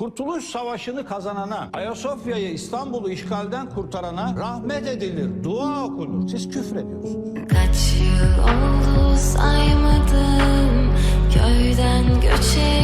Kurtuluş Savaşı'nı kazanana, Ayasofya'yı İstanbul'u işgalden kurtarana rahmet edilir, dua okunur. Siz küfrediyorsunuz. Kaç yıl oldu saymadım köyden göçeli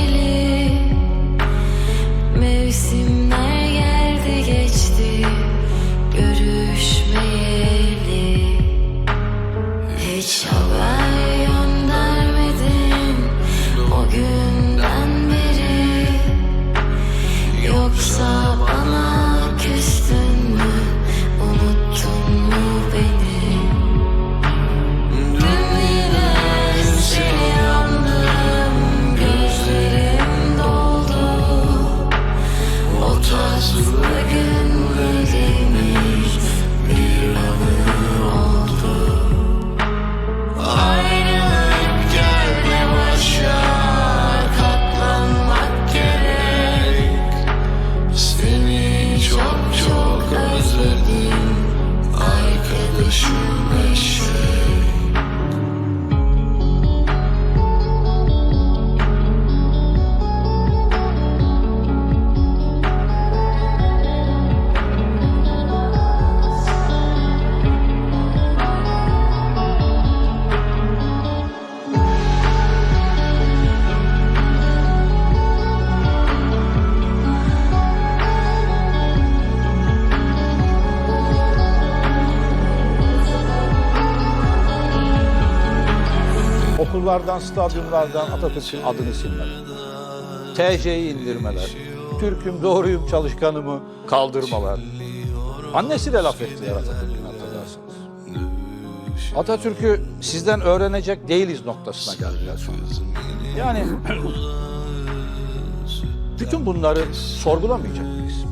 Okullardan, stadyumlardan Atatürk'ün adını silmeler. TC'yi indirmeler. Türk'üm, doğruyum, çalışkanımı kaldırmalar. Annesi de laf ettiler Atatürk'ün hatırlarsınız. Atatürk'ü sizden öğrenecek değiliz noktasına geldiler. Yani bütün bunları sorgulamayacak mıyız?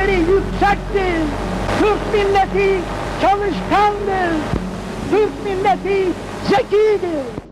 Karakteri yüksektir. Türk milleti çalışkandır. Türk milleti zekidir.